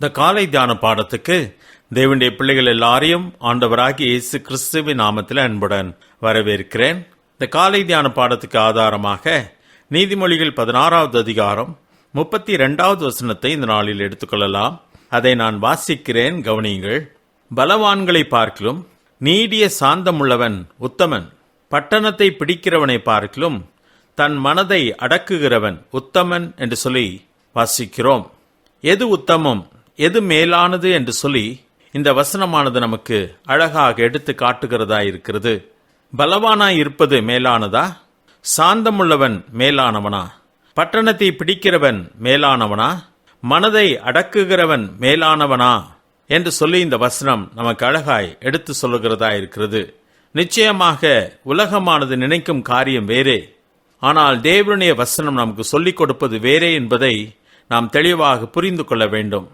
இந்த காலை தியான பாடத்துக்கு தேவனுடைய பிள்ளைகள் எல்லாரையும் ஆண்டவராகி இயேசு கிறிஸ்துவின் நாமத்தில் அன்புடன் வரவேற்கிறேன். இந்த காலை தியான பாடத்துக்கு ஆதாரமாக நீதிமொழிகள் பதினாறாவது அதிகாரம் முப்பத்தி இரண்டாவது வசனத்தை இந்த நாளில் எடுத்துக்கொள்ளலாம். அதை நான் வாசிக்கிறேன் கவனியுங்கள். பலவான்களை பார்க்கிலும் நீடிய சாந்தமுள்ளவன் உத்தமன். பட்டணத்தை பிடிக்கிறவனை பார்க்கிலும் தன் மனதை அடக்குகிறவன் உத்தமன் என்று சொல்லி வாசிக்கிறோம். எது உத்தமம்? எது மேலானது என்று சொல்லி இந்த வசனமானது நமக்கு அழகாக எடுத்து காட்டுகிறதா இருக்கிறது. பலவானாய் இருப்பது மேலானதா? சாந்தமுள்ளவன் மேலானவனா? பட்டணத்தை பிடிக்கிறவன் மேலானவனா? மனதை அடக்குகிறவன் மேலானவனா? என்று சொல்லி இந்த வசனம் நமக்கு அழகாய் எடுத்து சொல்லுகிறதா இருக்கிறது. நிச்சயமாக உலகமானது நினைக்கும் காரியம் வேறே. ஆனால் தேவனுடைய வசனம் நமக்கு சொல்லிக் கொடுப்பது வேறே என்பதை நாம் தெளிவாக புரிந்து கொள்ள வேண்டும்.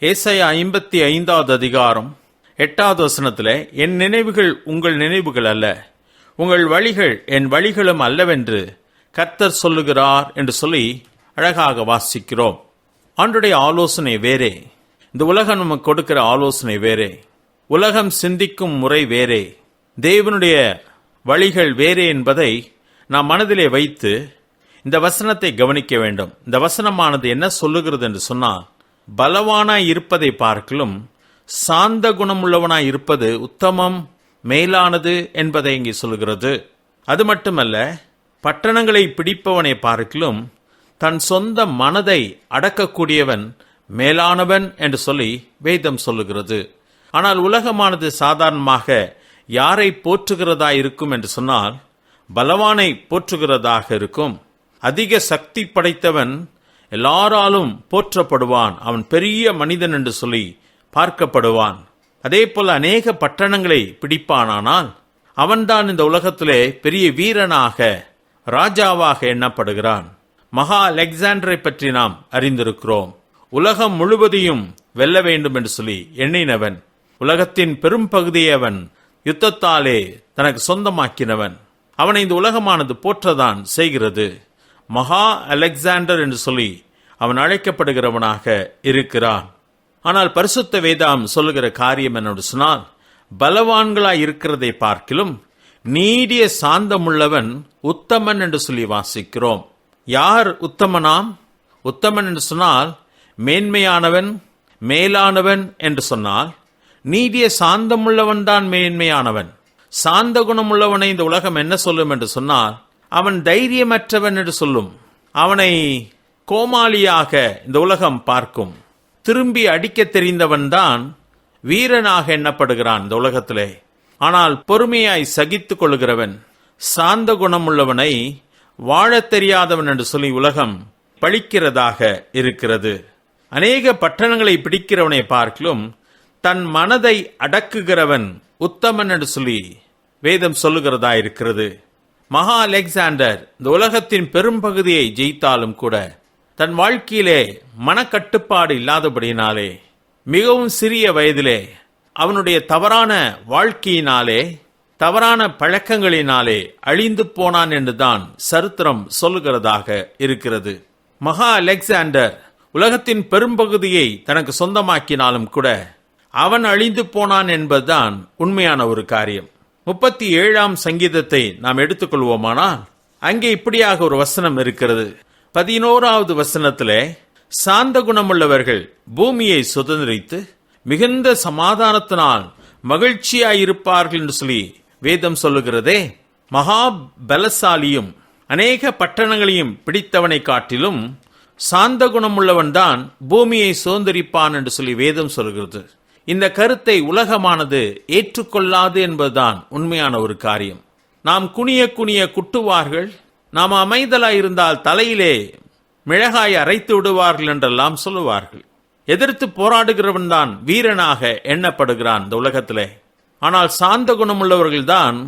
ஏசைய ஐம்பத்தி ஐந்தாவது அதிகாரம் எட்டாவது வசனத்தில் என் நினைவுகள் உங்கள் நினைவுகள் அல்ல. உங்கள் வழிகள் என் வழிகளும் அல்லவென்று கர்த்தர் சொல்லுகிறார் என்று சொல்லி அழகாக வாசிக்கிறோம். ஆண்டுடைய ஆலோசனை வேறே. இந்த உலகம் நமக்கு கொடுக்கிற ஆலோசனை வேறே. உலகம் சிந்திக்கும் முறை வேறே. தேவனுடைய வழிகள் வேறே என்பதை நாம் மனதிலே வைத்து இந்த வசனத்தை கவனிக்க வேண்டும். இந்த வசனமானது என்ன சொல்லுகிறது என்று சொன்னால் பலவானாய் இருப்பதை பார்க்கலும் சாந்த குணமுள்ளவனாய் இருப்பது உத்தமம் மேலானது என்பதை இங்கே சொல்கிறது. அது மட்டுமல்ல பட்டணங்களை பிடிப்பவனை பார்க்கலும் தன் சொந்த மனதை அடக்கக்கூடியவன் மேலானவன் என்று சொல்லி வேதம் சொல்லுகிறது. ஆனால் உலகமானது சாதாரணமாக யாரை போற்றுகிறதா இருக்கும் என்று சொன்னால் பலவானை போற்றுகிறதாக இருக்கும். அதிக சக்தி படைத்தவன் எல்லாராலும் போற்றப்படுவான். அவன் பெரிய மனிதன் என்று சொல்லி பார்க்கப்படுவான். அதே போல அநேக பட்டணங்களை பிடிப்பானானால் அவன்தான் இந்த உலகத்திலே பெரிய வீரனாக ராஜாவாக எண்ணப்படுகிறான். மகா அலெக்சாண்டரை பற்றி நாம் அறிந்திருக்கிறோம். உலகம் முழுவதையும் வெல்ல வேண்டும் என்று சொல்லி எண்ணினவன் உலகத்தின் பெரும் பகுதியை அவன் யுத்தத்தாலே தனக்கு சொந்தமாக்கினவன். அவனை இந்த உலகமானது போற்றதான் செய்கிறது. மகா அலெக்சாண்டர் என்று சொல்லி அவன் அழைக்கப்படுகிறவனாக இருக்கிறான். ஆனால் பரிசுத்த வேதாம் சொல்லுகிற காரியம் என்னோடு சொன்னால் பலவான்களாய் இருக்கிறதை பார்க்கிலும் நீடிய சாந்தமுள்ளவன் உத்தமன் என்று சொல்லி வாசிக்கிறோம். யார் உத்தமனாம்? உத்தமன் என்று சொன்னால் மேன்மையானவன் மேலானவன் என்று சொன்னால் நீடிய சாந்தமுள்ளவன் தான் மேன்மையானவன். சாந்த குணமுள்ளவனை இந்த உலகம் என்ன சொல்லும் என்று சொன்னால் அவன் தைரியமற்றவன் என்று சொல்லும். அவனை கோமாளியாக இந்த உலகம் பார்க்கும். திரும்பி அடிக்க தெரிந்தவன்தான் வீரனாக எண்ணப்படுகிறான் இந்த உலகத்திலே. ஆனால் பொறுமையாய் சகித்து கொள்கிறவன் சாந்த குணமுள்ளவனை வாழத் தெரியாதவன் என்று சொல்லி உலகம் பழிக்கிறதாக இருக்கிறது. அநேக பட்டணங்களை பிடிக்கிறவனை பார்க்கலும் தன் மனதை அடக்குகிறவன் உத்தமன் என்று சொல்லி வேதம் சொல்லுகிறதா இருக்கிறது மகா அலெக்சாண்டர் இந்த உலகத்தின் பெரும்பகுதியை ஜெயித்தாலும் கூட தன் வாழ்க்கையிலே மனக்கட்டுப்பாடு இல்லாதபடியினாலே மிகவும் சிறிய வயதிலே அவனுடைய தவறான வாழ்க்கையினாலே தவறான பழக்கங்களினாலே அழிந்து போனான் என்றுதான் சரித்திரம் சொல்லுகிறதாக இருக்கிறது. மகா அலெக்சாண்டர் உலகத்தின் பெரும்பகுதியை தனக்கு சொந்தமாக்கினாலும் கூட அவன் அழிந்து போனான் என்பதுதான் உண்மையான ஒரு காரியம். முப்பத்தி ஏழாம் சங்கீதத்தை நாம் எடுத்துக்கொள்வோமானால் அங்கே இப்படியாக ஒரு வசனம் இருக்கிறது. பதினோராவது வசனத்திலே சாந்த குணமுள்ளவர்கள் பூமியை சுதந்திரித்து மிகுந்த சமாதானத்தினால் மகிழ்ச்சியாயிருப்பார்கள் என்று சொல்லி வேதம் சொல்லுகிறதே மகா பலசாலியும் அநேக பட்டணங்களையும் பிடித்தவனை காட்டிலும் சாந்த குணமுள்ளவன் தான் பூமியை சுதந்திரிப்பான் என்று சொல்லி வேதம் சொல்கிறது இந்த கருத்தை உலகமானது ஏற்றுக்கொள்ளாது என்பதுதான் உண்மையான ஒரு காரியம். நாம் குனிய குனிய குட்டுவார்கள் நாம் அமைதலாய் இருந்தால் தலையிலே மிளகாய் அரைத்து விடுவார்கள் என்றெல்லாம் சொல்லுவார்கள். எதிர்த்து போராடுகிறவன் தான் வீரனாக எண்ணப்படுகிறான் இந்த உலகத்திலே. ஆனால் சாந்த குணமுள்ளவர்கள்தான்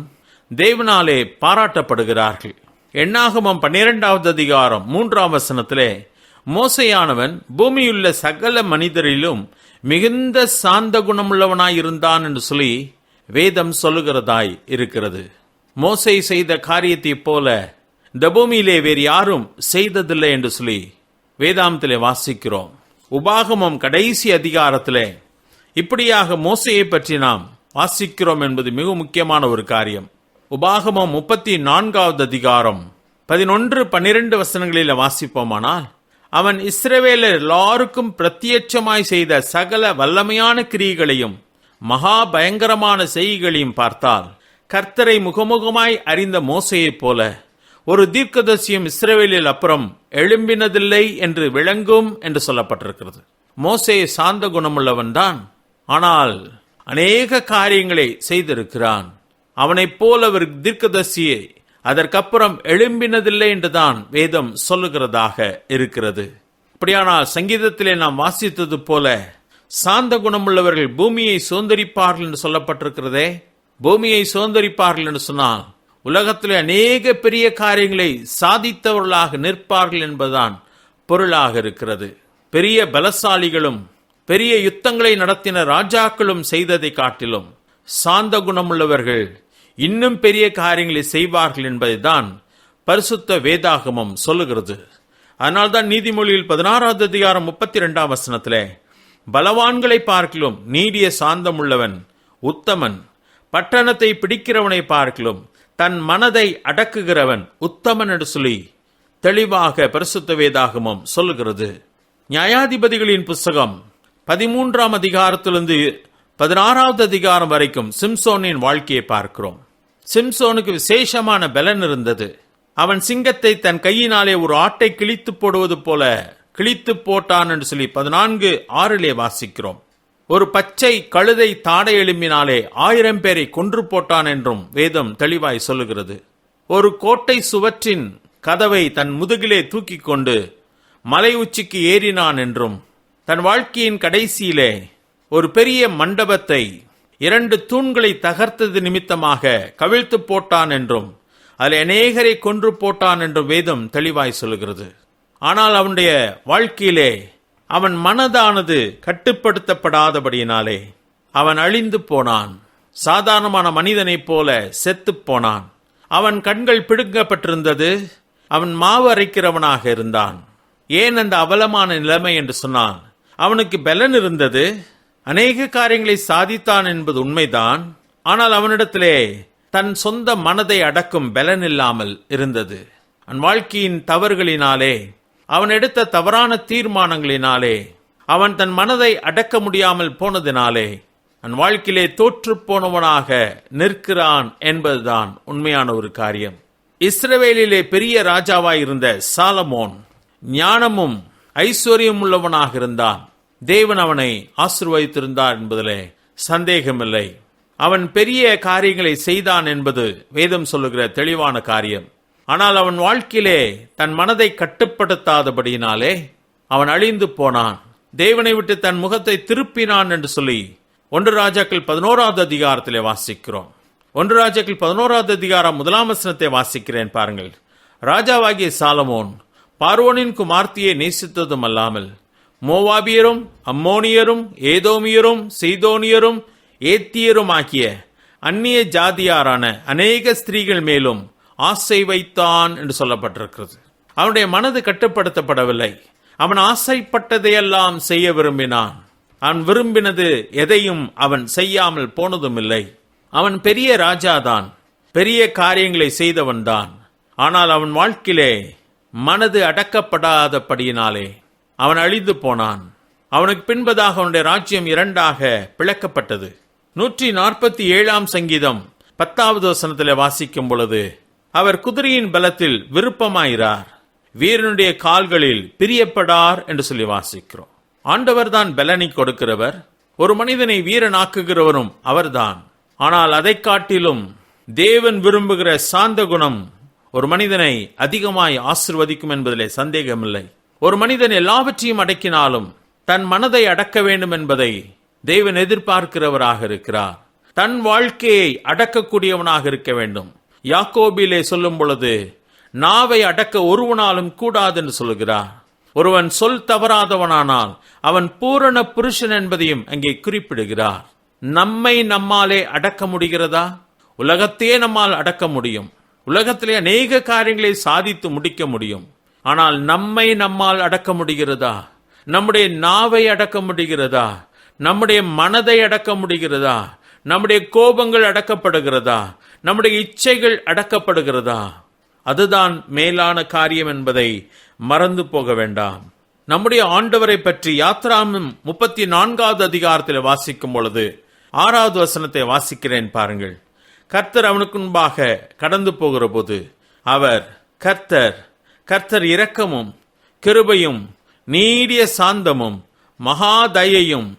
தேவனாலே பாராட்டப்படுகிறார்கள். எண்ணாகமம் பன்னிரெண்டாவது அதிகாரம் மூன்றாம் வசனத்திலே மோசையானவன் பூமியுள்ள சகல மனிதரிலும் மிகுந்த சாந்த குணமுள்ளவனாய் இருந்தான் என்று சொல்லி வேதம் சொல்லுகிறதாய் இருக்கிறது. மோசை செய்த காரியத்தைப் போல இந்த பூமியிலே வேறு யாரும் செய்ததில்லை என்று சொல்லி வேதாந்தத்திலே வாசிக்கிறோம். உபாகமம் கடைசி அதிகாரத்திலே இப்படியாக மோசையை பற்றி நாம் வாசிக்கிறோம் என்பது மிக முக்கியமான ஒரு காரியம். உபாகமம் முப்பத்தி நான்காவது அதிகாரம் பதினொன்று பன்னிரண்டு வசனங்களில் வாசிப்போமானால் அவன் இஸ்ரவேலர் எல்லாருக்கும் பிரத்யட்சமாய் செய்த சகல வல்லமையான கிரியைகளையும் மகா பயங்கரமான செய்கைகளையும் பார்த்தால் கர்த்தரை முகமுகமாய் அறிந்த மோசையைப் போல ஒரு தீர்க்கதர்சியும் இஸ்ரேவேலில் அப்புறம் எழும்பினதில்லை என்று விளங்கும் என்று சொல்லப்பட்டிருக்கிறது. மோசே சாந்த குணமுள்ளவன் தான். ஆனால் அநேக காரியங்களை செய்திருக்கிறான். அவனைப் போல ஒரு தீர்க்கதர்சியை அதற்கப்புறம் எழும்பினதில்லை என்றுதான் வேதம் சொல்லுகிறதாக இருக்கிறது. அப்படியானால் சங்கீதத்திலே நாம் வாசித்தது போல சாந்த குணமுள்ளவர்கள் பூமியை சுதந்திரிப்பார்கள் என்று சொல்லப்பட்டிருக்கிறதே. பூமியை சுதந்திரிப்பார்கள் என்று சொன்னால் உலகத்தில் அநேக பெரிய காரியங்களை சாதித்தவர்களாக நிற்பார்கள் என்பதுதான் பொருளாக இருக்கிறது. பெரிய பலசாலிகளும் பெரிய யுத்தங்களை நடத்தின ராஜாக்களும் செய்ததை காட்டிலும் சாந்த குணமுள்ளவர்கள் இன்னும் பெரிய காரியங்களை செய்வார்கள் என்பதைதான் பரிசுத்த வேதாகமம் சொல்லுகிறது. அதனால்தான் நீதிமொழியில் பதினாறாவது அதிகாரம் முப்பத்தி ரெண்டாம் வசனத்திலே பலவான்களை பார்க்கிலும் நீடிய சாந்தம் உள்ளவன் உத்தமன். பட்டணத்தை பிடிக்கிறவனை பார்க்கிலும் தன் மனதை அடக்குகிறவன் உத்தமன் என்று சொல்லி தெளிவாக பரிசுத்த வேதாகமம் சொல்லுகிறது. நியாயாதிபதிகளின் புஸ்தகம் பதிமூன்றாம் அதிகாரத்திலிருந்து பதினாறாவது அதிகாரம் வரைக்கும் சிம்சோனின் வாழ்க்கையை பார்க்கிறோம். சிம்சோனுக்கு விசேஷமான பலன் இருந்தது. அவன் சிங்கத்தை தன் கையினாலே ஒரு ஆட்டை கிழித்து போடுவது போல கிழித்து போட்டான் என்று சொல்லி பதினான்கு ஆறிலே வாசிக்கிறோம். ஒரு பச்சை கழுதை தாடை எலும்பினாலே ஆயிரம் பேரை கொன்று போட்டான் என்றும் வேதம் தெளிவாய் சொல்லுகிறது. ஒரு கோட்டை சுவற்றின் கதவை தன் முதுகிலே தூக்கி கொண்டு மலை உச்சிக்கு ஏறினான் என்றும் தன் வாழ்க்கையின் கடைசியிலே ஒரு பெரிய மண்டபத்தை இரண்டு தூண்களை தகர்த்தது நிமித்தமாக கவிழ்த்து போட்டான் என்றும் அதில் அநேகரை கொன்று போட்டான் என்றும் வேதம் தெளிவாய் சொல்லுகிறது. ஆனால் அவனுடைய வாழ்க்கையிலே அவன் மனதானது கட்டுப்படுத்தப்படாதபடியினாலே அவன் அழிந்து போனான். சாதாரணமான மனிதனைப் போல செத்து போனான். அவன் கண்கள் பிடுங்கப்பட்டிருந்தது அவன் மாவு அரைக்கிறவனாக இருந்தான். ஏன் அந்த அவலமான நிலைமை என்று சொன்னான் அவனுக்கு பலன் இருந்தது அநேக காரியங்களை சாதித்தான் என்பது உண்மைதான். ஆனால் அவனிடத்திலே தன் சொந்த மனதை அடக்கும் பலன் இல்லாமல் இருந்தது. அவன் வாழ்க்கையின் தவறுகளினாலே அவன் எடுத்த தவறான தீர்மானங்களினாலே அவன் தன் மனதை அடக்க முடியாமல் போனதினாலே அவன் வாழ்க்கையிலே தோற்று போனவனாக நிற்கிறான் என்பதுதான் உண்மையான ஒரு காரியம். இஸ்ரவேலிலே பெரிய ராஜாவாய் இருந்த சாலமோன் ஞானமும் ஐஸ்வர்யம் உள்ளவனாக இருந்தான். தேவன் அவனை ஆசிர்வதித்திருந்தார் என்பதிலே சந்தேகமில்லை. அவன் பெரிய காரியங்களை செய்தான் என்பது வேதம் சொல்லுகிற தெளிவான காரியம். ஆனால் அவன் வாழ்க்கையிலே தன் மனதை கட்டுப்படுத்தாதபடியினாலே அவன் அழிந்து போனான். தேவனை விட்டு தன் முகத்தை திருப்பினான் என்று சொல்லி ஒன்று ராஜாக்கள் பதினோராவது அதிகாரத்திலே வாசிக்கிறோம். ஒன்று ராஜாக்கள் பதினோராவது அதிகாரம் முதலாம் வசனத்தை வாசிக்கிறேன் பாருங்கள். ராஜாவாகிய சாலமோன் பார்வோனின் குமார்த்தியை நேசித்ததும் அல்லாமல் மோவாபியரும் அம்மோனியரும் ஏதோமியரும் சீதோனியரும் ஏத்தியரும் ஆகிய அந்நிய ஜாதியாரான அநேக ஸ்திரீகள் மேலும் ஆசை வைத்தான் என்று சொல்லப்பட்டிருக்கிறது. அவனுடைய மனது கட்டுப்படுத்தப்படவில்லை. அவன் ஆசைப்பட்டதையெல்லாம் செய்ய விரும்பினான். அவன் விரும்பினது எதையும் அவன் செய்யாமல் போனதும் இல்லை அவன் பெரிய ராஜாதான். பெரிய காரியங்களை செய்தவன்தான். ஆனால் அவன் வாழ்க்கையிலே மனது அடக்கப்படாதபடியினாலே அவன் அழிந்து போனான். அவனுக்கு பின்பதாக அவனுடைய ராஜ்யம் இரண்டாக பிளக்கப்பட்டது. நூற்றி நாற்பத்தி ஏழாம் சங்கீதம் பத்தாவது வசனத்தில் வாசிக்கும் பொழுது அவர் குதிரையின் பலத்தில் விருப்பமாயிறார். வீரனுடைய கால்களில் பிரியப்படார் என்று சொல்லி வாசிக்கிறோம். ஆண்டவர்தான் பலனை கொடுக்கிறவர். ஒரு மனிதனை வீரனாக்குகிறவரும் அவர்தான். ஆனால் அதை காட்டிலும் தேவன் விரும்புகிற சாந்த குணம் ஒரு மனிதனை அதிகமாய் ஆசிர்வதிக்கும் என்பதிலே சந்தேகமில்லை. ஒரு மனிதன் எல்லாவற்றையும் அடக்கினாலும் தன் மனதை அடக்க வேண்டும் என்பதை தேவன் எதிர்பார்க்கிறவராக இருக்கிறார். தன் வாழ்க்கையை அடக்கக்கூடியவனாக இருக்க வேண்டும். யாக்கோபிலே சொல்லும் பொழுது நாவை அடக்க ஒருவனாலும் கூடாது என்று சொல்கிறார் ஒருவன் சொல் தவறாதவனானால் அவன் பூரண புருஷன் என்பதையும் அங்கே குறிப்பிடுகிறார். நம்மை நம்மாலே அடக்க முடிகிறதா? உலகத்தையே நம்மால் அடக்க முடியும். உலகத்திலே அநேக காரியங்களை சாதித்து முடிக்க முடியும். ஆனால் நம்மை நம்மால் அடக்க முடிகிறதா? நம்முடைய நாவை அடக்க முடிகிறதா? நம்முடைய மனதை அடக்க முடிகிறதா? நம்முடைய கோபங்கள் அடக்கப்படுகிறதா? நம்முடைய இச்சைகள் அடக்கப்படுகிறதா? அதுதான் மேலான காரியம் என்பதை மறந்து போக வேண்டாம். நம்முடைய ஆண்டவரை பற்றி யாத்ராமும் முப்பத்தி நான்காவது அதிகாரத்தில் வாசிக்கும் பொழுது ஆறாவது வசனத்தை வாசிக்கிறேன் பாருங்கள். கர்த்தர் அவனுக்கு முன்பாக கடந்து போகிற போது அவர் கர்த்தர் கர்த்தர் இரக்கமும் கிருபையும் நீடிய சாந்தமும் மகாதயையும்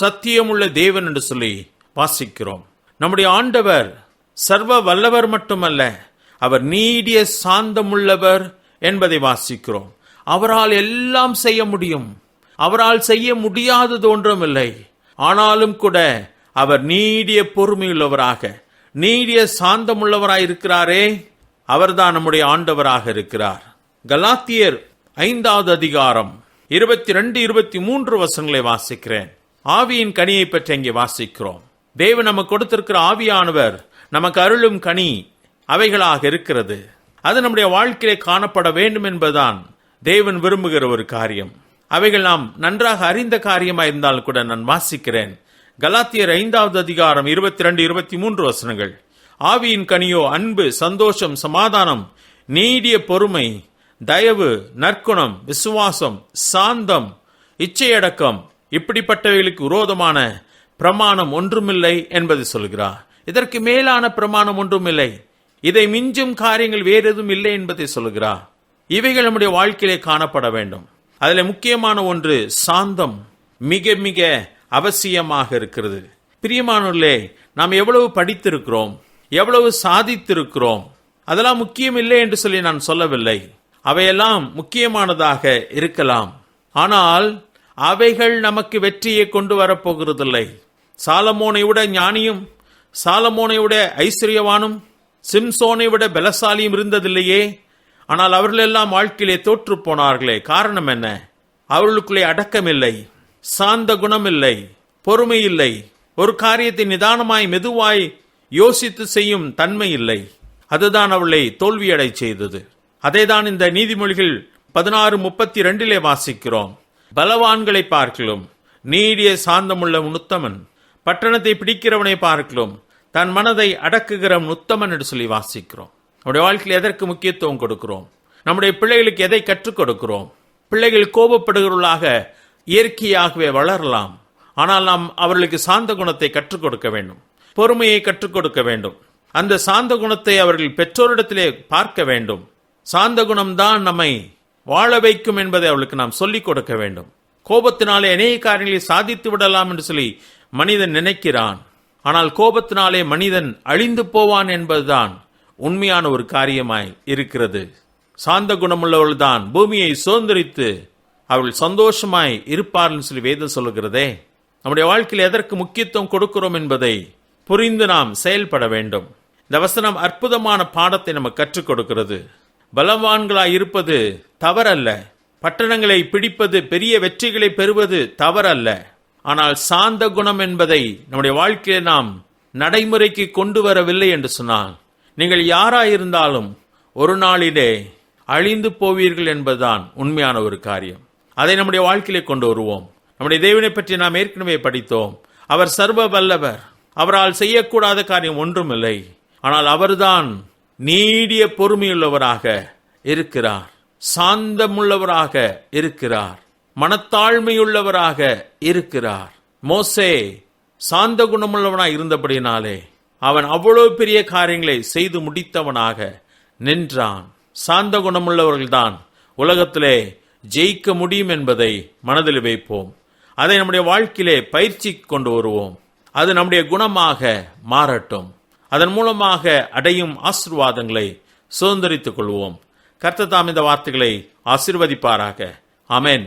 சத்தியமுள்ள தேவன் என்று சொல்லி வாசிக்கிறோம். நம்முடைய ஆண்டவர் சர்வ வல்லவர் மட்டுமல்ல அவர் நீடிய சாந்தமுள்ளவர் என்பதை வாசிக்கிறோம். அவரால் எல்லாம் செய்ய முடியும். அவரால் செய்ய முடியாதது ஒன்றும் இல்லை. ஆனாலும் கூட அவர் நீடிய பொறுமையுள்ளவராக நீடிய சாந்தமுள்ளவராய் இருக்கிறாரே அவர்தான் நம்முடைய ஆண்டவராக இருக்கிறார். கலாத்தியர் ஐந்தாவது அதிகாரம் இருபத்தி ரெண்டு இருபத்தி மூன்று வசனங்களை வாசிக்கிறேன். ஆவியின் கனியை பற்றி இங்கே வாசிக்கிறோம். தேவன் நமக்கு கொடுத்திருக்கிற ஆவியானவர் நமக்கு அருளும் கனி அவைகளாக இருக்கிறது. அது நம்முடைய வாழ்க்கையிலே காணப்பட வேண்டும் என்பதுதான் தேவன் விரும்புகிற ஒரு காரியம். அவைகள் நாம் நன்றாக அறிந்த காரியமாக இருந்தாலும் கூட நான் வாசிக்கிறேன். கலாத்தியர் ஐந்தாவது அதிகாரம் இருபத்தி ரெண்டு இருபத்தி மூன்று வசனங்கள். ஆவியின் கனியோ அன்பு சந்தோஷம் சமாதானம் நீடிய பொறுமை தயவு நற்குணம் விசுவாசம் சாந்தம் இச்சையடக்கம் இப்படிப்பட்டவைகளுக்கு விரோதமான பிரமாணம் ஒன்றுமில்லை என்பது சொல்கிறார். இதற்கு மேலான பிரமாணம் ஒன்றுமில்லை. இதை மிஞ்சும் காரியங்கள் வேறு எதுவும் இல்லை என்பதை சொல்கிறார். இவைகள் நம்முடைய வாழ்க்கையிலே காணப்பட வேண்டும். அதில் முக்கியமான ஒன்று சாந்தம். மிக மிக அவசியமாக இருக்கிறது. பிரியமானவர்களே நாம் எவ்வளவு படித்திருக்கிறோம் எவ்வளவு சாதித்திருக்கிறோம் அதெல்லாம் முக்கியம் இல்லை என்று சொல்லி நான் சொல்லவில்லை. அவையெல்லாம் முக்கியமானதாக இருக்கலாம். ஆனால் அவைகள் நமக்கு வெற்றியை கொண்டு வரப்போகிறதில்லை. சாலமோனை விட ஞானியும் சாலமோனை விட ஐஸ்வர்யவானும் சிம்சோனை விட பலசாலியும் இருந்ததில்லையே. ஆனால் அவர்களெல்லாம் வாழ்க்கையிலே தோற்று போனார்களே. காரணம் என்ன? அவர்களுக்குள்ளே அடக்கமில்லை சாந்த குணமில்லை பொறுமை இல்லை ஒரு காரியத்தை நிதானமாய் மெதுவாய் யோசித்து செய்யும் தன்மை இல்லை. அதுதான் அவளை தோல்வியடை செய்தது. அதேதான் இந்த நீதிமொழிகள் பதினாறு முப்பத்தி ரெண்டிலே வாசிக்கிறோம். பலவான்களை பார்க்கலாம் நீடிய சாந்தமுள்ள உத்தமன் பட்டணத்தை பிடிக்கிறவனை பார்க்கலாம் தன் மனதை அடக்குகிறவன் உத்தமன் என்று சொல்லி வாசிக்கிறோம். நம்முடைய வாழ்க்கையில் எதற்கு முக்கியத்துவம் கொடுக்கிறோம்? நம்முடைய பிள்ளைகளுக்கு எதை கற்றுக் கொடுக்கிறோம்? பிள்ளைகள் கோபப்படுகிறவர்களாக இயற்கையாகவே வளரலாம். ஆனால் நாம் அவர்களுக்கு சாந்த குணத்தை கற்றுக் கொடுக்க வேண்டும். பொறுமையை கற்றுக் கொடுக்க வேண்டும். அந்த சாந்த குணத்தை அவர்கள் பெற்றோரிடத்திலே பார்க்க வேண்டும். சாந்த குணம்தான் நம்மை வாழ வைக்கும் என்பதை அவளுக்கு நாம் சொல்லிக் கொடுக்க வேண்டும். கோபத்தினாலே அநேக காரியங்களை சாதித்து விடலாம் என்று சொல்லி மனிதன் நினைக்கிறான். ஆனால் கோபத்தினாலே மனிதன் அழிந்து போவான் என்பதுதான் உண்மையான ஒரு காரியமாய் இருக்கிறது. சாந்த குணமுள்ளவள்தான் பூமியை சுதந்திரித்து அவள் சந்தோஷமாய் இருப்பார்கள் சொல்லி வேதம் சொல்லுகிறதே. நம்முடைய வாழ்க்கையில் எதற்கு முக்கியத்துவம் கொடுக்கிறோம் என்பதை புரிந்து நாம் செயல்பட வேண்டும். இந்த வசனம் அற்புதமான பாடத்தை நமக்கு கற்றுக் கொடுக்கிறது. பலவான்களாய் இருப்பது தவறல்ல. பட்டணங்களை பிடிப்பது பெரிய வெற்றிகளை பெறுவது தவறல்ல. ஆனால் சாந்த குணம் என்பதை நம்முடைய வாழ்க்கையை நாம் நடைமுறைக்கு கொண்டு வரவில்லை என்று சொன்னால் நீங்கள் யாராயிருந்தாலும் ஒரு நாளிலே அழிந்து போவீர்கள் என்பதுதான் உண்மையான ஒரு காரியம். அதை நம்முடைய வாழ்க்கையிலே கொண்டு வருவோம். நம்முடைய தேவனை பற்றி நாம் ஏற்கனவே படித்தோம். அவர் சர்வ வல்லவர். அவரால் செய்யக்கூடாத காரியம் ஒன்றுமில்லை. ஆனால் அவர்தான் நீடிய பொறுமையுள்ளவராக இருக்கிறார். சாந்தமுள்ளவராக இருக்கிறார். மனத்தாழ்மையுள்ளவராக இருக்கிறார். மோசே சாந்த குணமுள்ளவனாய் இருந்தபடினாலே அவன் அவ்வளவு பெரிய காரியங்களை செய்து முடித்தவனாக நின்றான். சாந்த குணமுள்ளவர்கள்தான் உலகத்திலே ஜெயிக்க முடியும் என்பதை மனதில் வைப்போம். அதை நம்முடைய வாழ்க்கையிலே பயிற்சி கொண்டு வருவோம். அது நம்முடைய குணமாக மாறட்டும். அதன் மூலமாக அடையும் ஆசிர்வாதங்களை சுதந்திரித்துக் கொள்வோம். கர்த்ததாம் இந்த வார்த்தைகளை ஆசிர்வதிப்பாராக. அமேன்